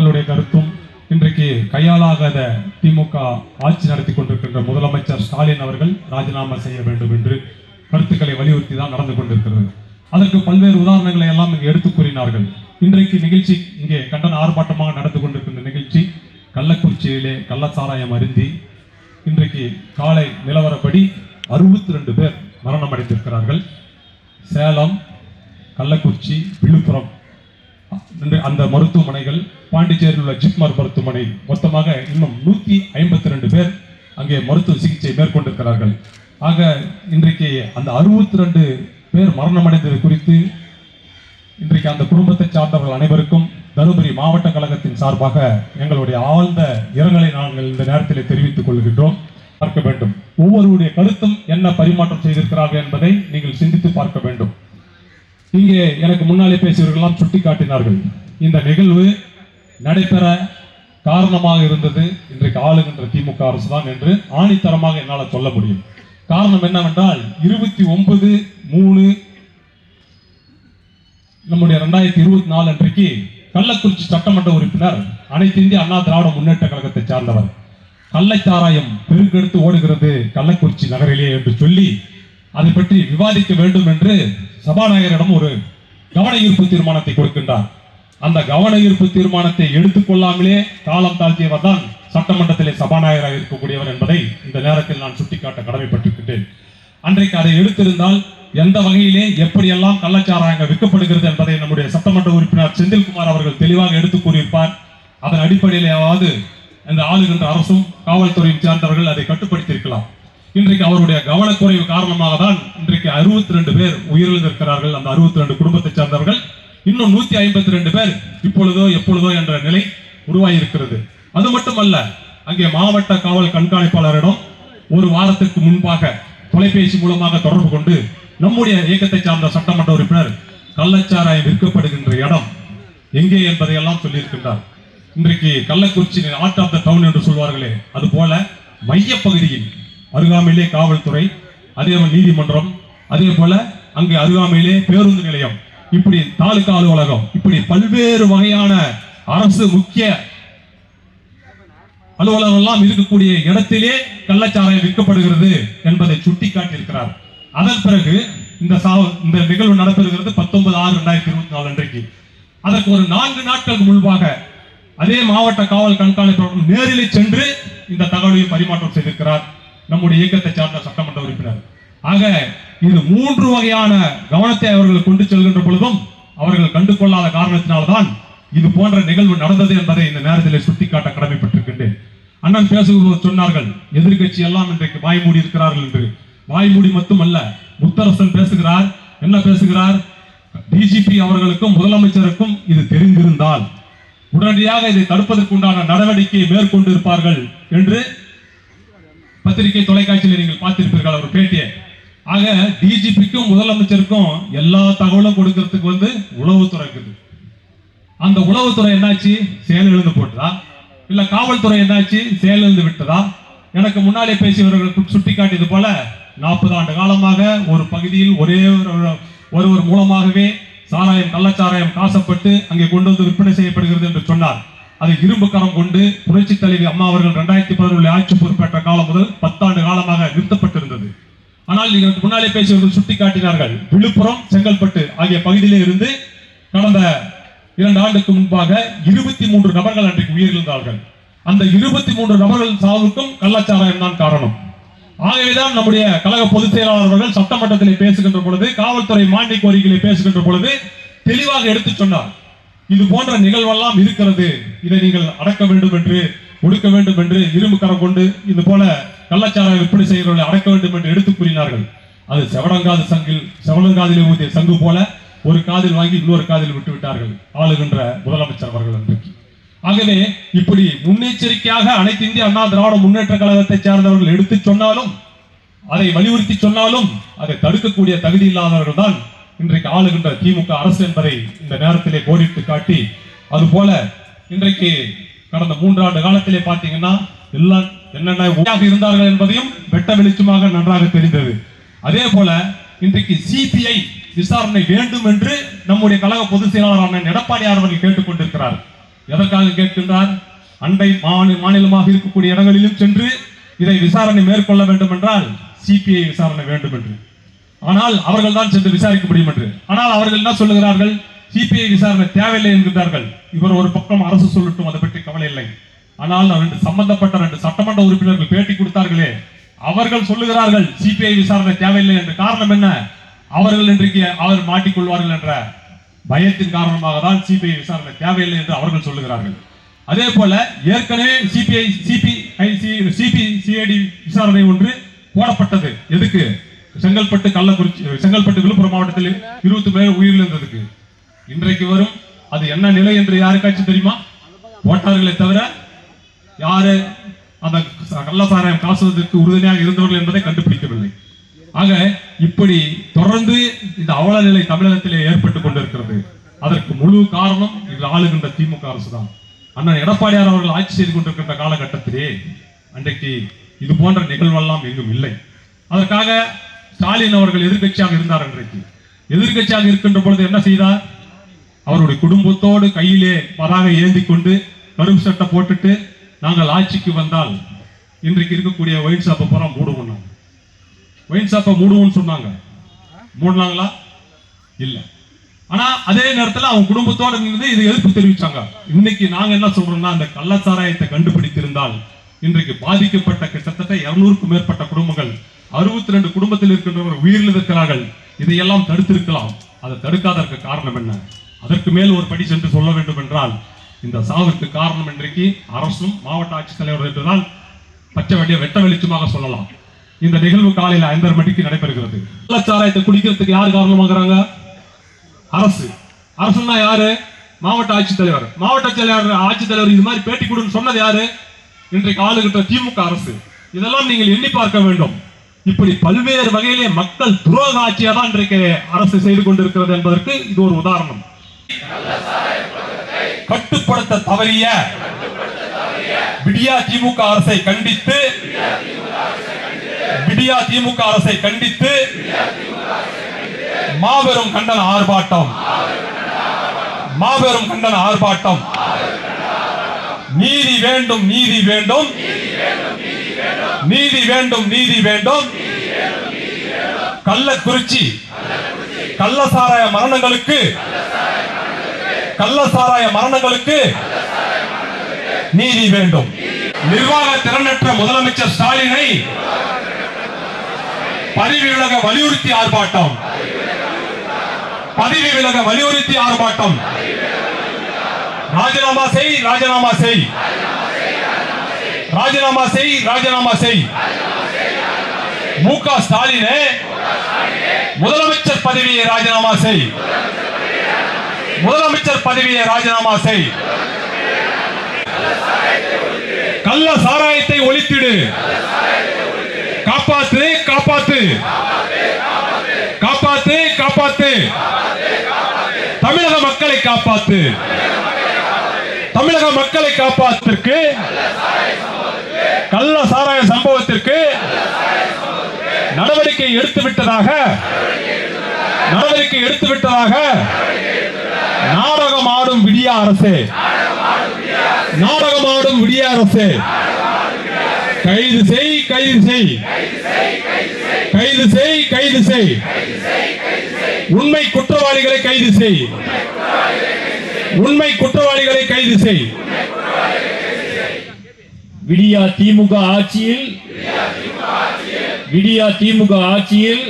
மக்களுடைய கருத்தும் இன்றைக்கு கையாளாகாத திமுக ஆட்சி நடத்தி கொண்டிருக்கின்ற முதலமைச்சர் ஸ்டாலின் அவர்கள் ராஜினாமா செய்ய வேண்டும் என்று கருத்துக்களை வலியுறுத்தி தான் நடந்து கொண்டிருக்கிறது. அதற்கு பல்வேறு உதாரணங்களை எல்லாம் இங்கே எடுத்து கூறினார்கள். இன்றைக்கு நிகழ்ச்சி இங்கே கண்டன ஆர்ப்பாட்டமாக நடந்து கொண்டிருக்கின்ற நிகழ்ச்சி கள்ளக்குறிச்சியிலே கள்ளச்சாராயம் அருந்தி இன்றைக்கு காலை நிலவரப்படி அறுபத்தி ரெண்டு பேர் மரணம் அடைந்திருக்கிறார்கள் சேலம் கள்ளக்குறிச்சி விழுப்புரம் அந்த மருத்துவமனைகள் பாண்டிச்சேரியில் உள்ள ஜிப்மர் மருத்துவமனை மொத்தமாக இன்னும் நூற்றி ஐம்பத்தி ரெண்டு பேர் அங்கே மருத்துவ சிகிச்சை மேற்கொண்டிருக்கிறார்கள். ஆக இன்றைக்கு அந்த அறுபத்தி ரெண்டு பேர் மரணமடைந்தது குறித்து இன்றைக்கு அந்த குடும்பத்தை சார்ந்தவர்கள் அனைவருக்கும் தருமபுரி மாவட்ட கழகத்தின் சார்பாக எங்களுடைய ஆழ்ந்த இரங்கலை நாங்கள் இந்த நேரத்தில் தெரிவித்துக் கொள்கின்றோம். பார்க்க வேண்டும். ஒவ்வொருவருடைய கருத்தும் என்ன பரிமாற்றம் செய்திருக்கிறார்கள் என்பதை நீங்கள் சிந்தித்து பார்க்க வேண்டும். இங்கே எனக்கு முன்னாலே பேசியவர்களெல்லாம் சுட்டிக்காட்டினார்கள். இந்த நிகழ்வு நடைபெற காரணமாக இருந்தது. இன்றைக்கு ஆளுகின்ற திமுக அரசு தான் என்று ஆணித்தரமாக என்னால் சொல்ல முடியும். காரணம் என்னவென்றால் இருபத்தி ஒன்பது மூணு நம்முடைய ரெண்டாயிரத்தி இருபத்தி நாலு அன்றைக்கு கள்ளக்குறிச்சி சட்டமன்ற உறுப்பினர் அனைத்து இந்திய அண்ணா திராவிட முன்னேற்ற கழகத்தை சார்ந்தவர். கள்ளச்சாராயம் பெருக்கெடுத்து ஓடுகிறது கள்ளக்குறிச்சி நகரிலே என்று சொல்லி அதை பற்றி விவாதிக்க வேண்டும் என்று சபாநாயகரிடம் ஒரு கவன ஈர்ப்பு தீர்மானத்தை கொடுக்கின்றார். அந்த கவன ஈர்ப்பு தீர்மானத்தை எடுத்துக்கொள்ளாமலே காலம் தாழ்த்தியவர் தான் சட்டமன்றத்திலே சபாநாயகராக இருக்கக்கூடியவர் என்பதை இந்த நேரத்தில் நான் சுட்டிக்காட்ட கடமைப்பட்டிருக்கின்றேன். அன்றைக்கு அதை எடுத்திருந்தால் எந்த வகையிலே எப்படியெல்லாம் கள்ளச்சாராயங்கள் விற்கப்படுகிறது என்பதை நம்முடைய சட்டமன்ற உறுப்பினர் செந்தில்குமார் அவர்கள் தெளிவாக எடுத்து கூறியிருப்பார். அதன் அடிப்படையிலேயாவது இந்த ஆளுகின்ற அரசும் காவல்துறையும் சேர்ந்தவர்கள் அதை கட்டுப்படுத்தியிருக்கலாம். இன்றைக்கு அவருடைய கவனக்குறைவு காரணமாக தான் இன்றைக்கு அறுபத்தி ரெண்டு பேர் உயிரிழந்திருக்கிறார்கள். அந்த அறுபத்தி ரெண்டு குடும்பத்தை சேர்ந்தவர்கள் இன்னும் நூத்தி ஐம்பத்தி ரெண்டு பேர் இப்பொழுதோ எப்பொழுதோ என்ற நிலை உருவாகியிருக்கிறது அது மட்டுமல்ல அங்கே மாவட்ட காவல் கண்காணிப்பாளரிடம் ஒரு வாரத்திற்கு முன்பாக தொலைபேசி மூலமாக தொடர்பு கொண்டு நம்முடைய இயக்கத்தை சார்ந்த சட்டமன்ற உறுப்பினர் கள்ளச்சாராயம் விற்கப்படுகின்ற இடம் எங்கே என்பதையெல்லாம் சொல்லியிருக்கின்றார். இன்றைக்கு Kallakurichi art of the town என்று சொல்வார்களே அது போல மையப்பகுதியில் அருகாமையிலே காவல்துறை அதே நீதிமன்றம் அதே போல அங்கே அருகாமையிலே பேருந்து நிலையம் இப்படி தாலுகா அலுவலகம் இப்படி பல்வேறு வகையான அரசு முக்கிய அலுவலகம் எல்லாம் இருக்கக்கூடிய இடத்திலே கள்ளச்சாராயம் விற்கப்படுகிறது என்பதை சுட்டிக்காட்டியிருக்கிறார். அதன் பிறகு இந்த சாவ இந்த நிகழ்வு நடத்திருக்கிறது பத்தொன்பது ஆறு ரெண்டாயிரத்தி இருபத்தி நாலு அன்றைக்கு. அதற்கு ஒரு நான்கு நாட்களுக்கு முன்பாக அதே மாவட்ட காவல் கண்காணிப்பாளர் நேரிலே சென்று இந்த தகவலை பரிமாற்றம் செய்திருக்கிறார். நம்முடைய இயக்கத்தை சார்ந்த சட்டமன்ற உறுப்பினர். ஆக இது மூன்று வகையான கவனத்தை அவர்கள் கொண்டு செல்கின்ற பொழுதும் அவர்கள் கண்டுகொள்ளாத காரணத்தினால்தான் இது போன்ற நிகழ்வு நடந்தது என்பதை இந்த நேரத்தில் சுட்டிக்காட்ட கடமைப்பட்டிருக்கின்றேன். அண்ணன் பேசும்போது சொன்னார்கள் எதிர்க்கட்சி எல்லாம் இன்றைக்கு வாய் மூடி இருக்கிறார்கள் என்று. வாய் மூடி மட்டுமல்ல முத்தரசன் பேசுகிறார் என்ன பேசுகிறார்? டிஜிபி அவர்களுக்கும் முதலமைச்சருக்கும் இது தெரிந்திருந்தால் உடனடியாக இதை தடுப்பதற்குண்டான நடவடிக்கையை மேற்கொண்டு இருப்பார்கள் என்று பத்திரிகை தொலைக்காட்சியில் நீங்கள் பார்த்திருப்பீர்கள் அவர் பேட்டியை. ஆக டிஜிபிக்கும் முதலமைச்சருக்கும் எல்லா தகவலும் கொடுக்கறதுக்கு வந்து உளவுத்துறை இருக்குது. அந்த உளவுத்துறை என்னாச்சு? செயல் எழுந்து போட்டதா? இல்ல காவல்துறை என்னாச்சு? செயல் எழுந்து விட்டதா? எனக்கு முன்னாலே பேசியவர்கள் சுட்டிக்காட்டியது போல நாற்பது ஆண்டு காலமாக ஒரு பகுதியில் ஒரே ஒரு- ஒருவர் மூலமாகவே சாராயம் கள்ளச்சாராயம் காசப்பட்டு அங்கே கொண்டு வந்து விற்பனை செய்யப்படுகிறது என்று சொன்னார். அதை இரும்பு கரம் கொண்டு புரட்சி தலைவி அம்மா அவர்கள் இரண்டாயிரத்தி பதினொன்று ஆட்சி பொறுப்பேற்ற காலம் முதல் பத்தாண்டு காலமாக நிறுத்தப்பட்டிருந்தது. ஆனால் இதற்கு முன்னாலே பேசியவர்கள் சுட்டிக்காட்டினார்கள். விழுப்புரம் செங்கல்பட்டு ஆகிய பகுதியிலே இருந்து கடந்த இரண்டு ஆண்டுக்கு முன்பாக இருபத்தி மூன்று நபர்கள் அன்றைக்கு உயிரிழந்தார்கள். அந்த இருபத்தி மூன்று நபர்கள் சாவுக்கும் கள்ளச்சாராயம் தான் காரணம். ஆகவேதான் நம்முடைய கழக பொதுச் செயலாளர்கள் சட்டமன்றத்திலே பேசுகின்ற பொழுது காவல்துறை மானிய கோரிக்கையிலே பேசுகின்ற பொழுது தெளிவாக எடுத்துச் சொன்னார். இது போன்ற நிகழ்வெல்லாம் இருக்கிறது. இதை நீங்கள் அடக்க வேண்டும் என்று ஒடுக்க வேண்டும் என்று இரும்பு கரம் கொண்டு இது போல கள்ளச்சாரம் விற்பனை செய்கிறவர்களை அடக்க வேண்டும் என்று எடுத்து கூறினார்கள். அது செவடங்காது சங்கில் செவடங்காதிலே ஊதிய சங்கு போல ஒரு காதில் வாங்கி இன்னொரு காதில் விட்டு விட்டார்கள். ஆளுகின்ற முதலமைச்சர் அவர்கள் அன்றைக்கு. ஆகவே இப்படி முன்னெச்சரிக்கையாக அனைத்து இந்திய அண்ணா திராவிட முன்னேற்ற கழகத்தை சார்ந்தவர்கள் எடுத்து சொன்னாலும் அதை வலியுறுத்தி சொன்னாலும் அதை தடுக்கக்கூடிய தகுதி இல்லாதவர்கள் தான் இன்றைக்கு ஆளுகின்ற திமுக அரசு என்பதை இந்த நேரத்திலே கோடிட்டு காட்டி அதுபோல இன்றைக்கு கடந்த மூன்றாண்டு காலத்திலே பார்த்தீங்கன்னா எல்லாம் என்னென்ன இருந்தார்கள் என்பதையும் வெட்ட வெளிச்சமாக நன்றாக தெரிந்தது. அதே போல இன்றைக்கு சிபிஐ விசாரணை வேண்டும் என்று நம்முடைய கழக பொதுச் செயலாளரான அண்ணன் எடப்பாடியார் அவர்கள் கேட்டுக்கொண்டிருக்கிறார் எதற்காக கேட்கின்றார்? அண்டை மாநில மாநிலமாக இருக்கக்கூடிய இடங்களிலும் சென்று இதை விசாரணை மேற்கொள்ள வேண்டும் என்றால் சிபிஐ விசாரணை வேண்டும் என்று ஆனால் அவர்கள் தான் சென்று விசாரிக்க முடியும் என்று. ஆனால் அவர்கள் என்ன சொல்லுகிறார்கள்? சிபிஐ விசாரணை தேவையில்லை என்கிறார்கள் இவர் ஒரு பக்கம் அரசு சொல்லட்டும் அதை பற்றி கவலை இல்லை. ஆனால் ரெண்டு சம்பந்தப்பட்ட ரெண்டு சட்டமன்ற உறுப்பினர்கள் பேட்டி கொடுத்தார்களே அவர்கள் சொல்லுகிறார்கள் சிபிஐ விசாரணை தேவையில்லை என்ற காரணம் என்ன? அவர்கள் இன்றைக்கு அவர் மாட்டிக்கொள்வார்கள் என்ற பயத்தின் காரணமாக தான் சிபிஐ விசாரணை தேவையில்லை என்று அவர்கள் சொல்லுகிறார்கள். அதே போல ஏற்கனவே சிபிஐ சிபிஐ சிபி சிஐடி விசாரணை ஒன்று போடப்பட்டது. எதுக்கு? செங்கல்பட்டு கள்ளக்குறிச்சி செங்கல்பட்டு விழுப்புரம் மாவட்டத்தில் இருபத்தி பேர் உயிரிழந்ததுக்கு. இன்றைக்கு வரும் அது என்ன நிலை என்று யாருக்காச்சும் தெரியுமா? ஓட்டார்களை தவிர யாரு அந்த கள்ளசாராயம் காசுவதற்கு உறுதுணையாக இருந்தவர்கள் என்பதை கண்டுபிடிக்கவில்லை. ஆக இப்படி தொடர்ந்து இந்த அவல நிலை தமிழகத்திலே ஏற்பட்டுக் கொண்டிருக்கிறது. அதற்கு முழு காரணம் இது ஆளுகின்ற திமுக அரசு தான் அண்ணன் எடப்பாடியார் அவர்கள் ஆட்சி செய்து கொண்டிருக்கின்ற காலகட்டத்திலே அன்றைக்கு இது போன்ற நிகழ்வெல்லாம் எங்கும் இல்லை. அதற்காக ஸ்டாலின் அவர்கள் எதிர்க்கட்சியாக இருந்தார் அன்றைக்கு. எதிர்க்கட்சியாக இருக்கின்ற பொழுது என்ன செய்தார்? அவருடைய குடும்பத்தோடு கையிலே பதாக ஏந்தி கொண்டு கருப்பு சட்டை போட்டுட்டு நாங்கள் ஆட்சிக்கு வந்தால் இன்றைக்கு இருக்கக்கூடிய ஒயின் ஷாப்பை பூரா மூடுவோம் நாங்கள் ஒயின் ஷாப்பை மூடுவோம்னு சொன்னாங்க. மூடினாங்களா? இல்லை. ஆனா அதே நேரத்தில் அவங்க குடும்பத்தோடு இருந்து இது எதிர்ப்பு தெரிவிச்சாங்க. இன்னைக்கு நாங்க என்ன சொல்றோம்னா அந்த கள்ளச்சாராயத்தை கண்டுபிடித்திருந்தால் இன்றைக்கு பாதிக்கப்பட்ட கிட்டத்தட்ட இருநூறுக்கும் மேற்பட்ட குடும்பங்கள் அறுபத்தி ரெண்டு குடும்பத்தில் இருக்கின்றவர் உயிரிழந்திருக்கிறார்கள். இதையெல்லாம் தடுத்திருக்கலாம். அதை தடுக்காதற்கு காரணம் என்ன? அதற்கு மேல் ஒரு படி சென்று சொல்ல வேண்டும் என்றால் இந்த சாவிற்கு காரணம் இன்றைக்கு அரசும் மாவட்ட ஆட்சித்தலைவர் என்றுதான் பச்சை வேண்டிய வெட்ட வெளிச்சமாக சொல்லலாம். இந்த நிகழ்வு காலையில் ஐந்தரை மணிக்கு நடைபெறுகிறது. கள்ளச்சாராயத்தை குடிக்கிறதுக்கு யார் காரணமாகறாங்க? அரசு. அரசுன்னா யாரு? மாவட்ட ஆட்சித்தலைவர். மாவட்ட தலைவர் ஆட்சித்தலைவர் இது மாதிரி பேட்டி கொடுன்னு சொன்னது யாரு? இன்றைக்கு ஆளுகின்ற திமுக அரசு. இதெல்லாம் நீங்கள் எண்ணி பார்க்க வேண்டும். இப்படி பல்வேறு வகையிலே மக்கள் துரோக ஆட்சியை தான் இன்றைக்கு அரசு செய்து கொண்டிருக்கிறது என்பதற்கு இது ஒரு உதாரணம். கட்டுப்படுத்த தவறிய விடியா திமுக அரசை கண்டித்து விடியா திமுக அரசை கண்டித்து மாபெரும் கண்டன ஆர்ப்பாட்டம் மாபெரும் கண்டன ஆர்ப்பாட்டம். நீதி வேண்டும் நீதி வேண்டும் நீதி வேண்டும் நீதி வேண்டும். கள்ளக்குறிச்சி. கள்ளசாராய மரணங்களுக்கு. கள்ளசாராய மரணங்களுக்கு நீதி வேண்டும். நிர்வாக திறனற்ற முதலமைச்சர் ஸ்டாலினை பதவி விலக வலியுறுத்தி ஆர்ப்பாட்டம். பதவி விலக வலியுறுத்தி ஆர்ப்பாட்டம். ராஜினாமா செய் ராஜினாமா செய். ராஜினாமா செய் ராஜினாமா செய். மு க ஸ்டாலினே முதலமைச்சர் பதவியை ராஜினாமா செய். முதலமைச்சர் பதவியை ராஜினாமா செய். கள்ள சாராயத்தை ஒழித்திடு. காப்பாத்து காப்பாத்து. காப்பாத்து காப்பாத்து. தமிழக மக்களை காப்பாத்து. தமிழக மக்களை காப்பாத்திற்கு கள்ள சாராய சம்பவத்திற்கு நடவடிக்கை எடுத்து விட்டதாக நடவடிக்கை எடுத்து விட்டதாக நாடகம் ஆடும் விடிய அரசு. நாடகம் ஆடும் விடிய அரசு. கைது செய் கைது செய். கைது செய் கைது செய். உண்மை குற்றவாளிகளை கைது செய். உண்மை குற்றவாளிகளை கைது செய். விடியா திமுக ஆட்சியில் விடியா திமுக ஆட்சியில்